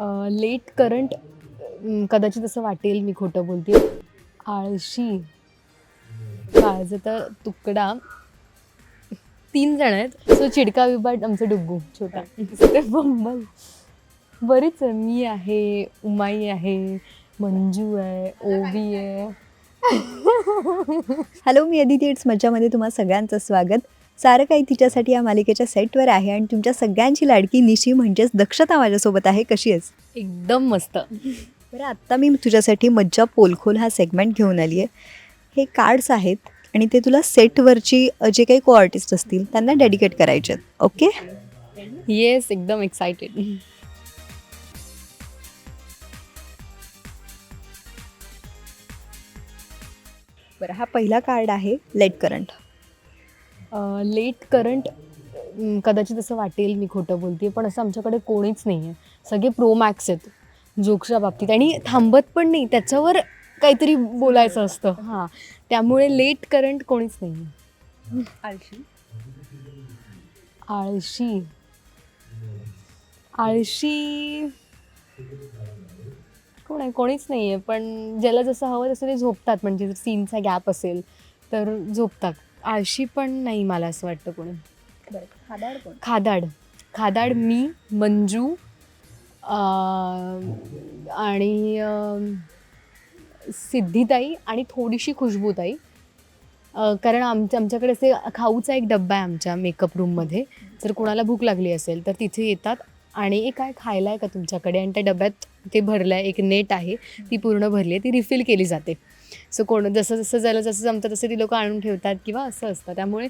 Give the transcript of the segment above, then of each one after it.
Late current कदाचित असं वाटेल मी खोटं बोलते. आळशी काळजाचा तुकडा. तीन जण आहेत. सो चिडका विबाट आमचं डुग्गू छोटा. ते बंबल. बरीच आहे मी आहे उमाई आहे मंजू आहे ओवी आहे. हॅलो मी अदिती इट्स मज्जामध्ये तुम्हा सगळ्यांचं स्वागत. सारं काही तिच्यासाठी या मालिकेच्या सेटवर आहे आणि तुमच्या सगळ्यांची लाडकी निशी म्हणजेच दक्षता माझ्यासोबत आहे. कशी आहेस? एकदम मस्त. बरं आत्ता मी तुझ्यासाठी मज्जा पोलखोल हा सेगमेंट घेऊन आली आहे हे कार्ड्स आहेत आणि ते तुला सेटवरची जे काही को आर्टिस्ट असतील त्यांना डेडिकेट करायचे आहेत. ओके येस एकदम एक्सायटेड बरं हा पहिला कार्ड आहे लेट करंट लेट करंट कदाचित असं वाटेल मी खोटं बोलते पण असं आमच्याकडे कोणीच नाही आहे सगळे प्रो मॅक्स आहेत जोक्सच्या बाबतीत. आणि थांबत पण नाही त्याच्यावर काहीतरी बोलायचं असतं. हां त्यामुळे लेट करंट कोणीच नाही आहे आळशी? आळशी? आळशी कोण आहे? कोणीच नाही आहे पण ज्याला जसं हवं तसं ते झोपतात. म्हणजे जर सीनचा गॅप असेल तर झोपतात. आळशी पण नाही मला असं वाटतं कोणी. बरं खादाड कोण? खादाड. खादाड मी मंजू अं, आणि अं, सिद्धिताई आणि थोडीशी खुशबूताई. अं, कारण आमच्या आमच्याकडे असे खाऊचा एक डब्बा आहे आमच्या मेकअप रूममध्ये जर कोणाला भूक लागली असेल तर तिथे येतात. आणि एक काय खायला आहे का तुमच्याकडे? आणि त्या डब्यात ते भरलं आहे एक नेट आहे ती पूर्ण भरली आहे ती रिफिल केली जाते. सो कोण जसं जसं झालं जसं जमतं तसे ती लोकं आणून ठेवतात किंवा असं असतं. त्यामुळे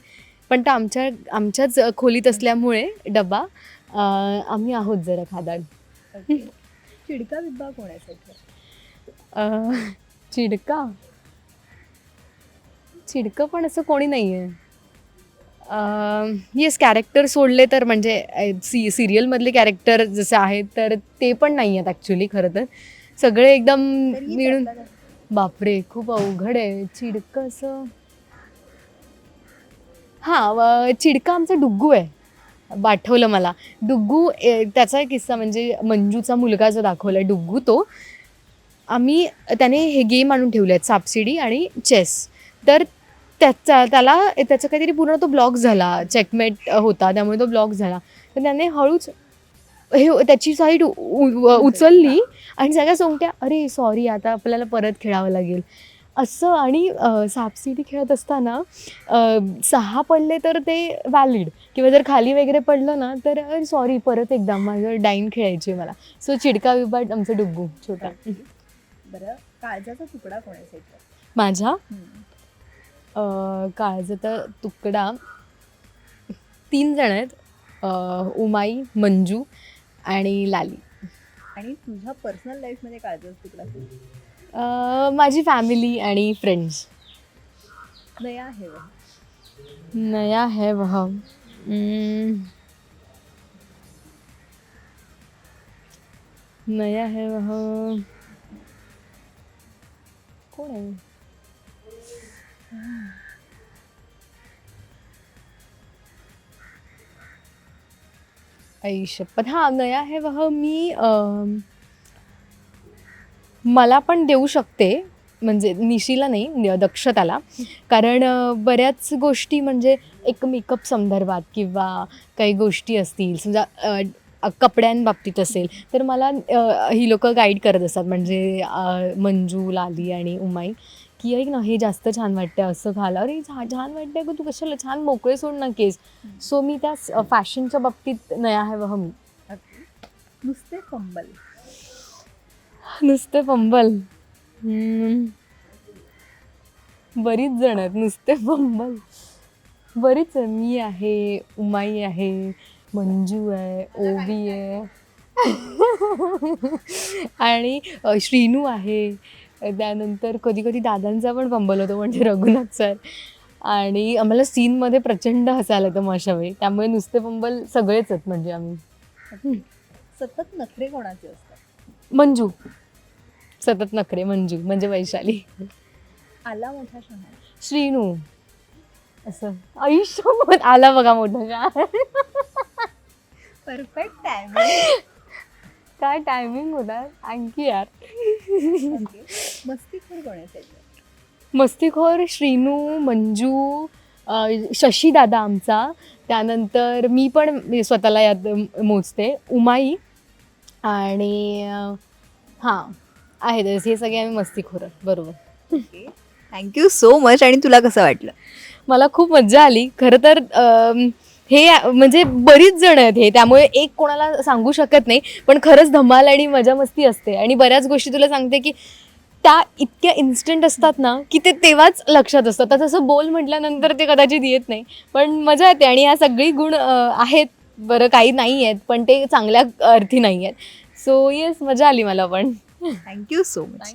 पण तर आमच्या आमच्याच खोलीत असल्यामुळे डबा आम्ही आहोत जरा खादाड चिडका बिब्बा कोण आहे सेटवर अं, चिडका? चिडकं पण असं कोणी नाही आहे येस कॅरेक्टर सोडले तर म्हणजे सी सिरियलमधले कॅरेक्टर जसे आहेत तर ते पण नाही आहेत ॲक्च्युली खरं तर. सगळे एकदम मिळून बापरे खूप अवघड आहे. चिडकं असं. हां चिडका आमचा डुग्गू आहे. पाठवलं मला. डुग्गू ए, त्याचा एक किस्सा म्हणजे मंजूचा मुलगा जो दाखवला डुग्गू तो. आम्ही त्याने हे गेम आणून ठेवले आहेत सापसिडी आणि चेस. तर त्याचा त्याला त्याचा काहीतरी पूर्ण तो ब्लॉक झाला. चेकमेट होता त्यामुळे तो ब्लॉक झाला. तर त्याने हळूच हे त्याची साईड उचलली. आणि सगळ्या सोंगट्या अरे सॉरी आता आपल्याला परत खेळावं लागेल. असं आणि अ, सापसिडी खेळत असताना सहा पडले तर ते व्हॅलिड किंवा जर खाली वगैरे पडलं ना तर सॉरी परत एकदा माझं डाईन खेळायची मला. सो चिडका विबाट आमचं डुग्गू छोटा. बरं काळजाचा तुकडा कोण आहे सेटवर माझ्या अ, काळजाचा तुकडा तीन जण आहेत. उमाई मंजू आणि लाली आणि तुझ्या पर्सनल लाईफमध्ये काळजाचा तुकडा कोण? अ, माझी फॅमिली आणि फ्रेंड्स नया आहे बघ. नया है वह हम्म. नया है वह कोण आहे आयुष्य. पण हां नया है वह मी मला पण देऊ शकते. म्हणजे निशीला नाही न- दक्षताला. कारण अ, बऱ्याच गोष्टी म्हणजे एक मेकअप संदर्भात किंवा काही गोष्टी असतील समजा अ, अ, कपड्यांबाबतीत असेल तर मला अ, ही लोकं गाईड करत असतात. म्हणजे अ, मंजू लाली आणि उमाई. की ऐक ना हे जास्त छान वाटतं असं घाला. अरे छान छान वाटतंय ग तू कशाला छान मोकळे सोड ना केस. सो मी त्या फॅशनच्या बाबतीत नया आहे वह मी. नुसते कंबल. नुसते हम्म. बरीच जण आहेत नुसते पंबल बरीच मी आहे उमाई आहे मंजू आहे ओवी आहे. आणि श्रीनू आहे. त्यानंतर कधी कधी दादांचा पण पंबल होतो म्हणजे रघुनाथ सर. आणि आम्हाला सीनमध्ये प्रचंड हसायला येतं मग अशा वेळी त्यामुळे नुसते पंबल सगळेच आहेत म्हणजे आम्ही. सतत नखरे कोणाचे असतात? मंजू. सतत नखरे मंजू म्हणजे वैशाली. आला मोठा शहाणा. श्रीनू. असं. आयुष्यभर आला बघा मोठा परफेक्ट टाइम काय टायमिंग होता आणखी यार. मस्तीखोर कोण? मस्तीखोर श्रीनू मंजू अ, शशी दादा आमचा. त्यानंतर मी पण मी स्वतःला यात मोजते उमाई आणि अ, हां आहेत. हे सगळे आम्ही मस्तीखोर आहोत, बरोबर. थँक्यू सो मच आणि तुला कसं वाटलं? मला खूप मज्जा आली. खरं तर अम, हे म्हणजे बरीच जण आहेत हे. त्यामुळे एक कोणाला सांगू शकत नाही पण खरंच धमाल आणि मजा मस्ती असते. आणि बऱ्याच गोष्टी तुला सांगते की त्या इतक्या इन्स्टंट असतात ना की ते तेव्हाच लक्षात असतात. आता तसं बोल म्हटल्यानंतर ते कदाचित येत नाही पण मजा येते. आणि ह्या सगळी गुण आहेत. बरं काही नाही आहेत पण ते चांगल्या अर्थी नाही आहेत. सो येस मजा आली मला पण. Thank you so much